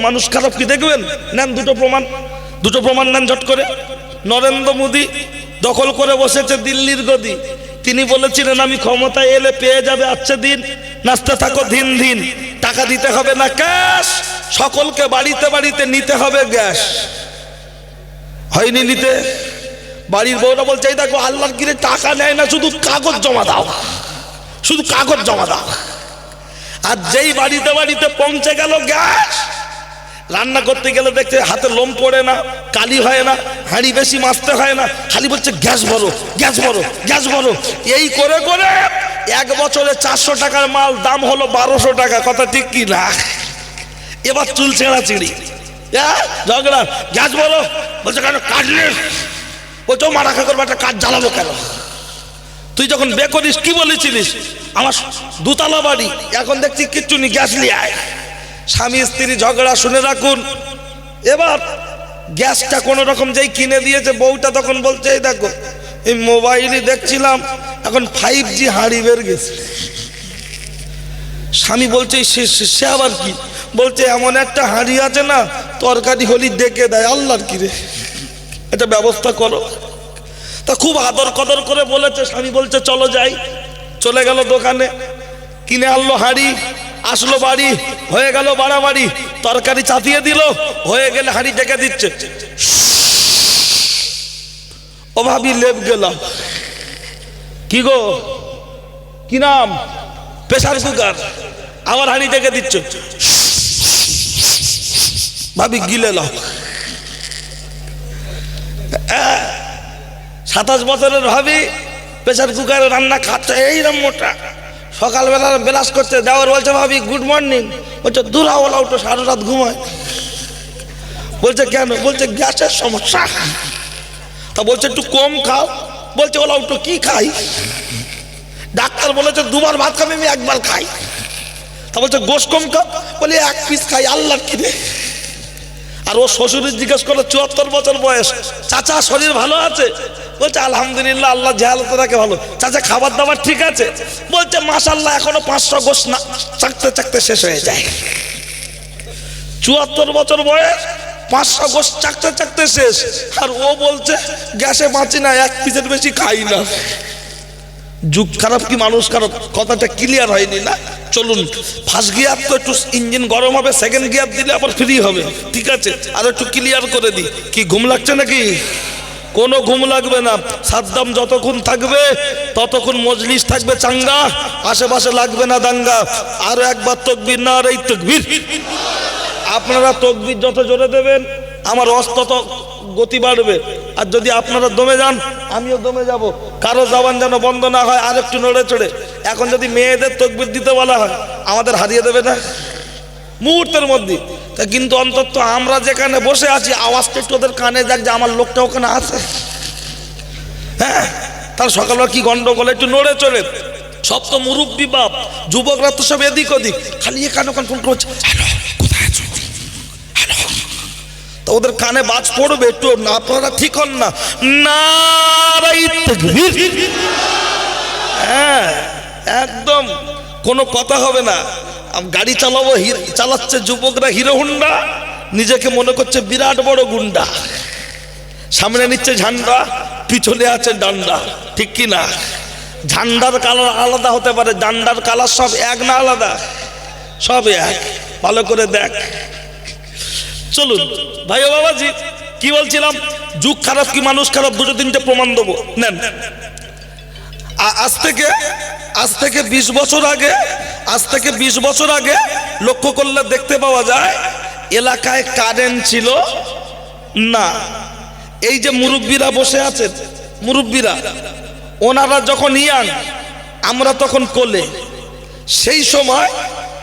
মানুষ খারাপ কি দেখবেন? নেন দুটো প্রমাণ। দুটো প্রমাণ নেন ঝট করে। নরেন্দ্র মোদী দখল করে বসেছে দিল্লির গদি। তিনি বলেছিলেন, আমি ক্ষমতায় এলে পেয়ে যাবে আচ্ছা দিন। নাচতে থাকো দিন দিন। টাকা দিতে হবে না ক্যাশ। সকলকে বাড়িতে বাড়িতে নিতে হবে গ্যাস। হয়নি নিতে। বাড়ির বউরা বলছে, এই দেখো আল্লাহর কিরে টাকা নেয় না, শুধু কাগজ জমা দাও। শুধু কাগজ জমা দাও। আর যেই বাড়িতে বাড়িতে পৌঁছে গেল গ্যাস রান্না করতে গেলে দেখছে হাতে লোম পড়ে না, কালি হয় না, হাঁড়ি বেশি মাছতে হয় না, খালি বলছে, গ্যাস ভরো গ্যাস ভরো গ্যাস ভরো। এই করে করে এক বছরে চারশো টাকার মাল দাম হলো বারোশো টাকা। কথা ঠিক কি না? এবার চুল ছেঁড়া চিড়ি ঝগড়া, গ্যাস বলো বলছে, কেন কাটলে বলছো মারা খা করব একটা কাঠ জ্বালাবো কেন? তুই যখন বে করিস কি বলেছিলিস? আমার দুতলা বাড়ি, এখন দেখছি কিচ্ছু নি গ্যাস নিয়ে আয়। স্বামী স্ত্রী ঝগড়া শুনে রাখুন। এবার গ্যাসটা কোনো রকম যেই কিনে দিয়েছে, বউটা তখন বলছে, এই দেখো, এই মোবাইলই দেখছিলাম, এখন ফাইভ জি হাঁড়ি বের গেছে। স্বামী বলছে সে আবার কি? বলছে, এমন একটা হাঁড়ি আছে না, তরকারি হলি ডেকে দেয়, আল্লাহর কি রে এটা ব্যবস্থা করো। তা খুব আদর কদর করে বলেছে, স্বামী বলছে, চলো যাই। চলে গেল দোকানে, কিনে আনলো হাঁড়ি। আসলো বাড়ি, হয়ে গেল বাড়াবাড়ি, তরকারি চাপিয়ে দিল, হয়ে গেলে হাঁড়ি ডেকে দিচ্ছে। ও ভাবি লেপ গেলাম। কি গো? কি নাম? Pressure cooker. আমার হাঁড়ি ডেকে দিচ্ছে। ভাবি গিলে লাও সাতাশ বছরের ভাবি প্রেশার কুকারে রান্না খাচ্ছে এইরকম মোটা সকালবেলা বেলাস করছে, দেওয়ার বলছে, ভাবি গুড মর্নিং বলছে, দূরা ওলা উঠো, সারা রাত ঘুমায়। বলছে, কেন? বলছে, গ্যাসের সমস্যা। তা বলছে, একটু কম খাও। বলছে, ওলা উঠো, কি খাই? ডাক্তার বলেছে, দুবার ভাত খাবে, আমি একবার খাই। তা বলছে গোস কম খাও। বলে, এক পিস খাই আল্লাহ কিনে। আর ও শ্বশুরের জিজ্ঞেস করল, চুয়াত্তর বছর বয়স, চাচা শরীর ভালো আছে? বলছে, আলহামদুলিল্লাহ, আল্লাহ জেহালতে রাখে ভালো। চাচা, খাবার দাবার ঠিক আছে? বলছে মাসাল্লাহ এখনও পাঁচশো গোস না চাকতে চাকতে শেষ হয়ে যায়। চুয়াত্তর বছর বয়স, পাঁচশো গোস চাকতে চাকতে শেষ। আর ও বলছে, গ্যাসে বাঁচি না, এক পিসের বেশি খাই না। যুগ খারাপ কি, মানুষ খারাপ? কথাটা ক্লিয়ার হয়নি না? চলুন ফার্স্ট গিয়ার তো একটু ইঞ্জিন গরম হবে সেকেন্ড গিয়ার দিলে আবার ফ্রি হবে। ঠিক আছে, আর একটু ক্লিয়ার করে দিই। কি, ঘুম লাগছে নাকি? কোনো ঘুম লাগবে না। সাদ্দাম যতক্ষণ থাকবে, ততক্ষণ মজলিস থাকবে চাঙ্গা, আশেপাশে লাগবে না দাঙ্গা। আরও একবার তকবির না, আর এই তকবির। আপনারা তকবির যত জোরে দেবেন, আমার অস্ত তত গতি বাড়বে। আর যদি আপনারা দমে যান, আমিও দমে যাব। কারও জবান যেন বন্ধ না হয়, আর একটু নড়ে চড়ে। এখন যদি মেয়েদের তকবির দিতে বলা হয়, আমাদের হারিয়ে দেবে না। মুহূর্তের মধ্যে। তা কিন্তু অন্তত আমরা যেখানে বসে আছি, আওয়াজটা একটু ওদের কানে যাক যে আমার লোকটা ওখানে আছে। হ্যাঁ তার সকালবেলা কি গন্ডগোল, একটু নড়ে চড়ে। সব তো মুরব্বী বাপ, যুবকরা তো সব এদিক ওদিক, খালি এখানে ওখানে ফোন করছে তো ওদের কানে বাজ পড়বে, একটু আপনারা ঠিক হন না। হ্যাঁ একদম, কোনো কথা হবে না। গাড়ি চালাবো চালাচ্ছে যুবকরা হিরো হুন্ডা, নিজেকে মনে করছে বিরাট বড় গুন্ডা। সামনে নিচ্ছে ঝান্ডা, পিছনে আছে ডান্ডা, ঠিক কি না? ঝান্ডার কালার আলাদা হতে পারে ডান্ডার কালার সব এক না আলাদা? সব এক, ভালো করে দেখ। চলুন ভাই বাবাজি, কি বলছিলাম? যুগ খারাপ কি মানুষ খারাপ, দুটো তিনটে প্রমাণ দেবো। নেন। আজ থেকে আজ থেকে বিশ বছর আগে, আজ থেকে বিশ বছর আগে লক্ষ্য করলে দেখতে পাওয়া যায়, এলাকায় কারেন্ট ছিল না। এই যে মুরব্বীরা বসে আছেন, মুরব্বীরা, ওনারা যখন ইয়াং, আমরা তখন কোলে। সেই সময়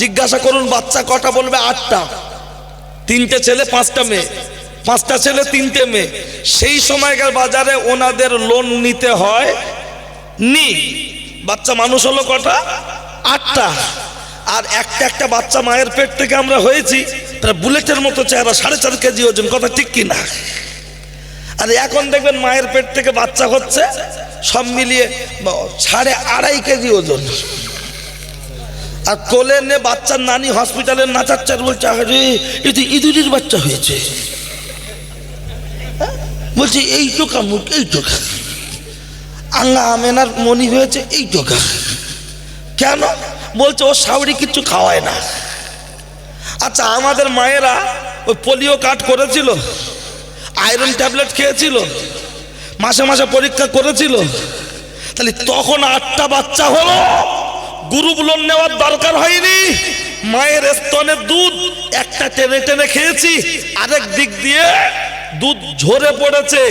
জিজ্ঞাসা করুন, বাচ্চা কটা বলবে? আটটা। তিনটে ছেলে, পাঁচটা মেয়ে। পাঁচটা ছেলে, তিনটে মেয়ে। সেই সময়কার বাজারে ওনাদের লোন নিতে হয় নি। বাচ্চা মানুষ হলো কটা? আটটা। আর একটা একটা বাচ্চা মায়ের পেট থেকে আমরা হয়েছি, তারা বুলেটের মতো চেহারা, সাড়ে চার কেজি ওজন, কথা ঠিক কিনা? আর এখন দেখবেন মায়ের পেট থেকে বাচ্চা হচ্ছে, সব মিলিয়ে সাড়ে আড়াই কেজি ওজন। আর কোলে নে বাচ্চার নানি হসপিটালে নাচাচ্ছে বলছে, আরে, এ তো ইঁদুরের বাচ্চা হয়েছে। হ্যাঁ? বলছে এই টোকা মুখ এই টোকা আল্লাহ আমেনার মনি হয়েছে এই টোকা কেন? বলছে, ও সাউরি কিচ্ছু খাওয়ায় না। আচ্ছা আমাদের মায়েরা ওই পোলিও কাট করেছিল, আয়রন ট্যাবলেট খেয়েছিল, মাসে মাসে পরীক্ষা করেছিল। তাহলে তখন আটটা বাচ্চা হলো গ্রুপ লোন নেওয়ার দরকার হয়নি। মায়ের স্তনের দুধ, একটা টেনে টেনে খেয়েছি, আরেক দিক দিয়ে দুধ ঝরে পড়েছে।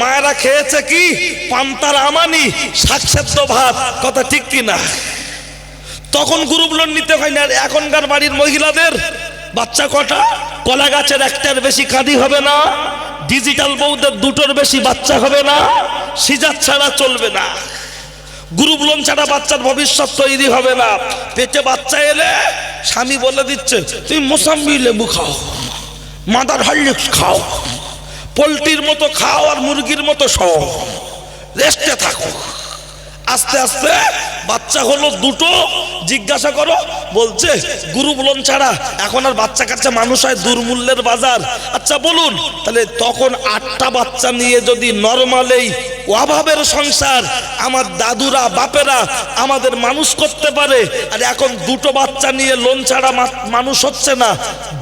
মায়েরা খেয়েছে কি? পান্তার আমানি শাক সেদ্ধ ভাত। কথা ঠিক কিনা? তখন গ্রুপ লোন নিতে হয় না এখনকার বাড়ির মহিলাদের। বাচ্চা কটা? কলা গাছের একটার বেশি কাঁদি হবে না। ডিজিটাল বউদের দুটোর বেশি বাচ্চা হবে না। সিজার ছাড়া চলবে না। গ্রুপ লোন ছাড়া বাচ্চার ভবিষ্যৎ তৈরি হবে না। পেটে বাচ্চা এলে স্বামী বলে দিচ্ছে তুমি মোসাম্বি লেবু খাও, মাদার হরলিক্স খাও। পোলট্রির মতো খাও আর মুরগির মতো শো রেস্টে থাকো। আস্তে আস্তে বাচ্চা হলো দুটো, জিজ্ঞাসা করো, বলছে, গুরু লোন ছাড়া, এখন আর বাচ্চা কাচ্চা মানুষ হয় দুর্মূল্যের বাজার। আচ্ছা বলুন, তাহলে তখন আটটা বাচ্চা নিয়ে যদি নর্মালেই অভাবের সংসার আমার দাদুরা, বাপেরা আমাদের মানুষ করতে পারে, আর এখন দুটো বাচ্চা নিয়ে লোন ছাড়া মানুষ হচ্ছে না,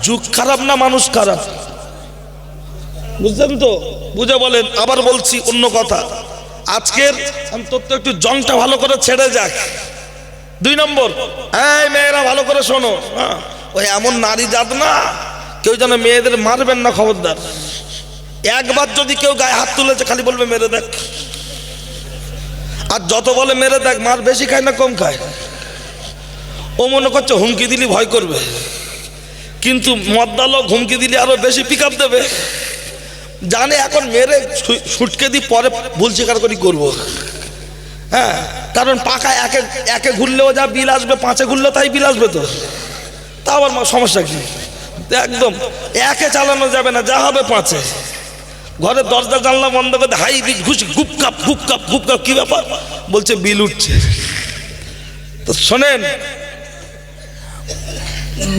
যুগ খারাপ না মানুষ খারাপ? বুঝলেন তো? বুঝে বলেন আবার বলছি অন্য কথা। আজকের অন্তত একটু জংটা ভালো করে ছেড়ে যাক। দুই নম্বর এই মেয়েরা ভালো করে শোনো। হ্যাঁ, ওই এমন নারী জাত না কেউ যেন মেয়েদের মারবেন না খবরদার। একবার যদি কেউ গায়ে হাত তুলেছে খালি বলবে মেরে দেখ। আর যত বলে মেরে দেখ মার বেশি খায় না কম খায়। ও মনে করছে হুমকি দিলি ভয় করবে। কিন্তু মদ্দালো হুমকি দিলে আরও বেশি পিক দেবে। জানে এখন মেরে ছুটকে দিই পরে ভুল স্বীকার করি করব। হ্যাঁ কারণ পাকা একে একে ঘুরলেও যা বিল আসবে, পাঁচে ঘুরলেও তাই বিল আসবে তো। তা আবার সমস্যা কি? একদম, একে চালানো যাবে না, যা হবে পাঁচে। ঘরের দরজা, জানলা বন্ধ করে হাই বিচ ঘুষি গুপ কাপ গুপ কাপ গুপ কাপ, কি ব্যাপার? বলছে বিল উঠছে। তো শোনেন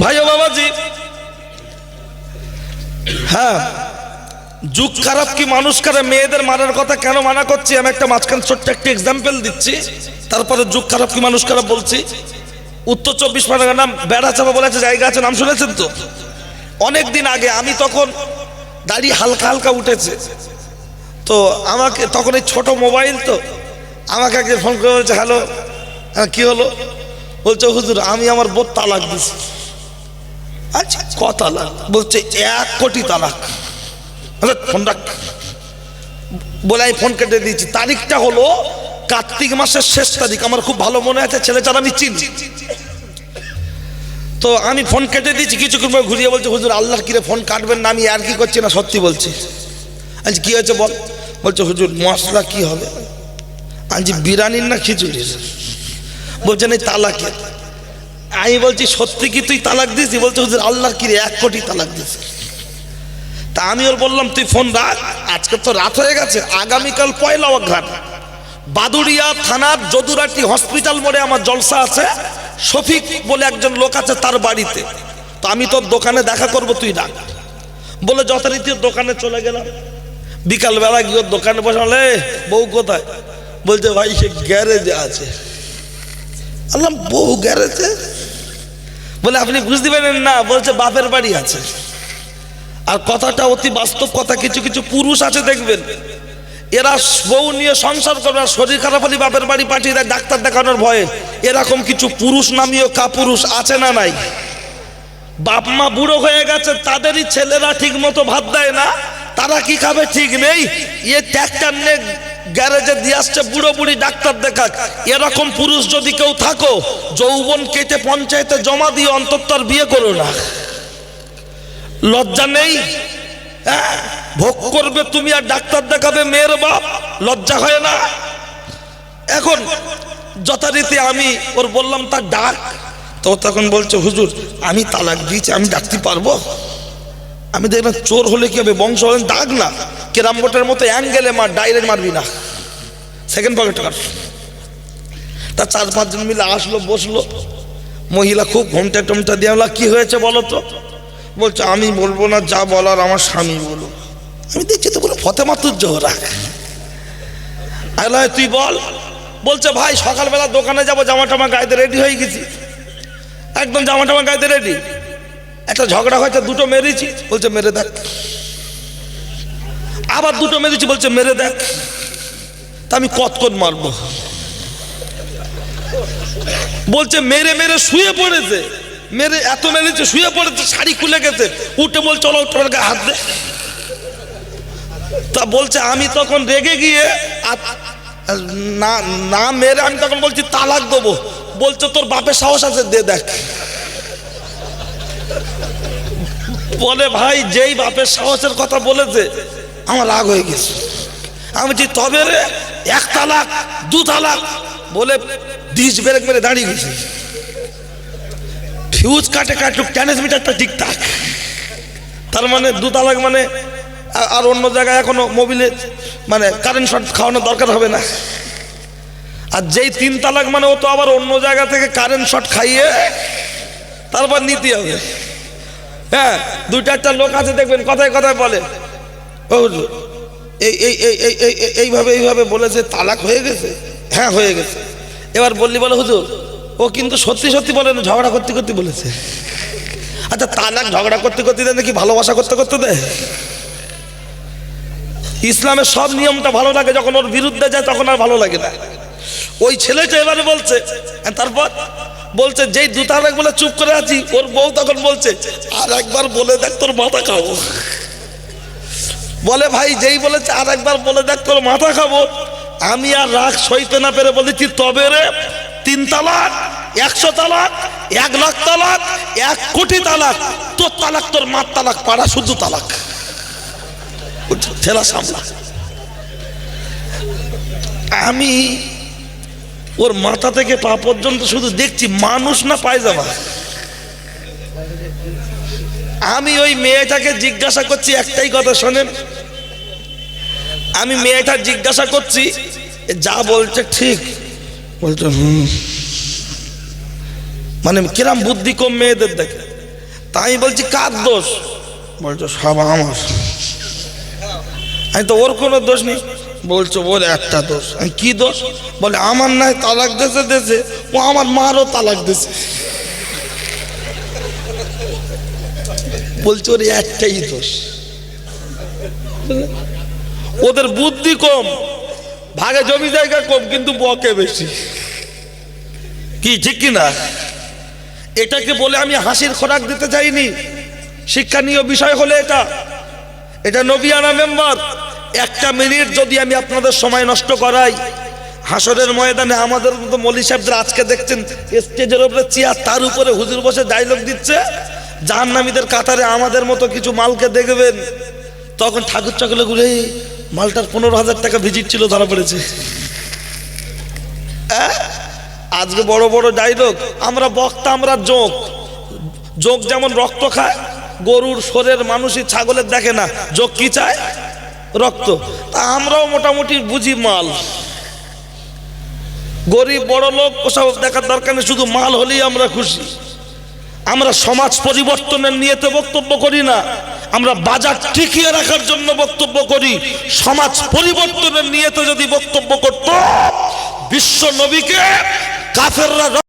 ভাই ও বাবাজি হ্যাঁ যুগ খারাপ কি মানুষ খারাপ মেয়েদের মারার কথা কেন মানা করছি? আমি একটা মাঝখান ছোট্ট একটা এক্সাম্পল দিচ্ছি। তারপরে যুগ খারাপ কি মানুষ খারাপ বলছি। উত্তর চব্বিশ পরগনার নাম বেড়াচাপা বলে জায়গা আছে, নাম শুনেছেন তো? অনেক দিন আগে আমি তখন দাড়ি হালকা হালকা উঠেছে। তো আমাকে তখন এই ছোট মোবাইল তো, আমাকে একজন ফোন করে বলছে হ্যালো হ্যাঁ কী হলো? বলছে, হুজুর, আমি আমার বোধ তালাক দিছি। আচ্ছা ক তালাক? বলছে, এক কোটি তালাক। ফোন রাখ। বলে আমি ফোন কেটে দিয়েছি। তারিখটা হলো কার্তিক মাসের শেষ তারিখ। আমার খুব ভালো মনে আছে ছেলেটার আমি চিনি। তো আমি ফোন কেটে দিয়েছি, কিছুক্ষণ পর ঘুরিয়ে বলছে, হুজুর, আল্লাহর কিরে ফোন কাটবেন না? আমি আর কি করছি না? সত্যি বলছি। আজ কি হয়েছে বল? বলছে, হুজুর, মশলা কি হবে? আজ বিরিয়ানির না খিচুড়ির? বলছেন এই তালাকে আমি বলছি, সত্যি কি তুই তালাক দিয়েছি বলছে, হুজুর, আল্লাহর কিরে, এক কোটি তালাক দিয়েছি তা আমি ওর বললাম, তুই ফোন রাখ। আজকে তো রাত হয়ে গেছে, আগামীকাল পয়লা অঘ্রান বাদুড়িয়া থানার যদুরাটি হসপিটাল মোড়ে আমার জলসা আছে, শফিক বলে একজন লোক আছে তার বাড়িতে। তো আমি তোর দোকানে দেখা করব, তুই ডাক বলে যথারীতি দোকানে চলে গেলাম। বিকালবেলা গিয়ে দোকানে বসালে বউ কোথায়? বলছে, ভাই, সে গ্যারেজে আছে। আল্লাহ বউ গ্যারেজে? বলে, আপনি বুঝতে পারেন না। বলছে, বাপের বাড়ি আছে। আর কথাটা অতি বাস্তব কথা, কিছু কিছু পুরুষ আছে দেখবেন, এরা বউ নিয়ে সংসার করবে শরীর খারাপ হলে বাপের বাড়ি পাঠিয়ে দেয়, ডাক্তার দেখানোর ভয়ে। এরকম কিছু পুরুষ নামীয় কাপুরুষ আছে না নাই? বাপ মা বুড়ো হয়ে গেছে, তাদেরই ছেলেরা ঠিক মতো ভাত দেয় না, তারা কি খাবে ঠিক নেই? এ ট্যাক্টার নিয়ে গ্যারেজে দিয়ে আসছে, বুড়ো বুড়ি ডাক্তার দেখাক। এরকম পুরুষ যদি কেউ থাকো, যৌবন কেটে পঞ্চায়েতে জমা দিয়ে অন্তত বিয়ে করো না। লজ্জা নেই? হ্যাঁ? ভোগ করবে তুমি আর ডাক্তার দেখাবে মেয়ের বাপ, লজ্জা হয় না? এখন যথারীতি আমি, ওর বললাম তার ডাক। তো তখন বলছে, হুজুর, আমি তালাক দিয়েছি, আমি ডাকতে পারব? আমি দেখলাম, চোর হলে কি হবে? বংশ হলেন ডাক না? কেরাম বোটের মতো অ্যাঙ্গেলে মার, ডাইরেক্ট মারবি না। সেকেন্ড পকেট কাট তা চার পাঁচজন মিলে আসলো, বসল। মহিলা খুব ঘুমটা টমটা দিয়ে কি হয়েছে বলো তো? বলছে, আমি বলব না, যা বলার আমার স্বামী বলো আমি দেখছি তো পুরো ফতেমাতুর জোহরা আল্লাহ তুই বল। বলছে, ভাই, সকালবেলা দোকানে যাব জামা টামা গাইতে রেডি হয়ে গেছি। একদম জামা টামা গাইতে রেডি একটা ঝগড়া হয়েছে, দুটো মেরেছি। বলছে, মেরে দেখ। আবার দুটো মেরেছি, বলছে, মেরে দেখ। তা আমি কতক্ষণ মারবো? বলছে, মেরে মেরে শুয়ে পড়েছে। মেরে এত মেরেছে, শুয়ে পড়েছে, শাড়ি খুলে গেছে। উঠে বল চলো, তোমার গায়ে হাত দে। তা বলছে, আমি তখন রেগে গিয়ে না না মেরে আমি তখন বলছি, তালাক দেবো। বলছে, তোর বাপের সাহস আছে, দে দেখ। বলে, ভাই, যেই বাপের সাহসের কথা বলেছে, আমার রাগ হয়ে গেছে। আমি বলছি, তবে রে, এক তালাক, দু তালাক। বলে ডিস ব্রেক মেরে দাঁড়িয়ে গেছে। ফিউজ কাটে কাটুক ট্রান্সমিটারটা ঠিকঠাক তার মানে দু তালাক মানে আর অন্য জায়গায় এখনও মোবিলে মানে কারেন্ট শর্ট খাওয়ানোর দরকার হবে না। আর যেই তিন তালাক মানে ও তো আবার অন্য জায়গা থেকে কারেন্ট শর্ট খাইয়ে তারপর নিতে হবে। হ্যাঁ দুই চারটা লোক আছে, দেখবেন, কথায় কথায় বলে। ও এই এই এই, এই- এইভাবে এইভাবে বলেছে, তালাক হয়ে গেছে? হ্যাঁ হয়ে গেছে। এবার বললি বলে, হুজুর ও কিন্তু সত্যি সত্যি বলে না, ঝগড়া করতে করতে বলেছে। আচ্ছা তালাক ঝগড়া করতে করতে দেয় নাকি ভালোবাসা করতে করতে দেয়? ইসলামের সব নিয়মটা ভালো লাগে যখন ওর বিরুদ্ধে যায় তখন আর ভালো লাগে না। ওই ছেলেটা এবারে বলছে তারপর বলছে যেই দু বলে চুপ করে আছি ওর বউ তখন বলছে আর একবার বলে দেখ তোর মাথা খাব। বলে ভাই যেই বলেছে আর একবার বলে দেখ তোর মাথা খাব। আমি আর রাগ সইতে না পেরে বলেছি তবে রে তিন তালাক, একশো তালাক, এক লাখ তালাক, এক কোটি তালাক। তোর তালাক, তোর মার তালাক, পাড়া শুধু তালাক। ঠেলা সামলা। আমি ওর মাথা থেকে পা পর্যন্ত শুধু দেখছি মানুষ না পায়জামা। আমি ওই মেয়েটাকে জিজ্ঞাসা করছি, একটাই কথা শোনেন। আমি মেয়েটা জিজ্ঞাসা করছি, যা বলছে ঠিক। বলছে মানে কিরাম বুদ্ধি কম মেয়েদের দেখে। তাই বলছি, কার দোষ? বলছে সব আমার। আমি তো ওর কোনো দোষ নেই। বলছো, ওর একটা দোষ। আমি, কি দোষ? বলে, আমার নাই তালাক দেশে দেশে ও আমার মারও তালাক দেশে বলছে, ওর একটাই দোষ। ওদের বুদ্ধি কম। ভাগে জমি জায়গা কম কিন্তু বকে বেশি। কি ঠিক কি না এটাকে বলে আমি হাসির খোরাক দিতে চাইনি শিক্ষানীয় বিষয় হলে এটা। এটা নবিয়ানা মেম্বার। একটা মিনিট যদি আমি আপনাদের সময় নষ্ট করাই হাসরের ময়দানে আমাদের মতো মলি সাহেবদের আজকে দেখছেন স্টেজের উপরে চেয়ার তার উপরে হুজুর বসে ডায়লগ দিচ্ছে। জাহান্নামীদের কাতারে আমাদের মতো কিছু মালকে দেখবেন। তখন ঠাকুর চকলে "এই, মালটার পনেরো হাজার টাকা ভিজিট ছিল, ধরা পড়েছে? আজকে বড় বড় ডায়লগ আমরা বক্তা, আমরা যোগ যোগ যেমন রক্ত খায়, গরুর শোরের মানুষই ছাগলের দেখে না। যোগ কি চায়? রক্ত। তা আমরাও মোটামুটি বুঝি মাল। গরিব, বড় লোক, ওসব দেখার দরকার নেই, শুধু মাল হলেই আমরা খুশি। আমরা সমাজ পরিবর্তনের নিয়েতে বক্তব্য করি না। আমরা বাজার টিকিয়ে রাখার জন্য বক্তব্য করি। সমাজ পরিবর্তনের নিয়ে তো যদি বক্তব্য করত, বিশ্ব নবীকে কাফেররা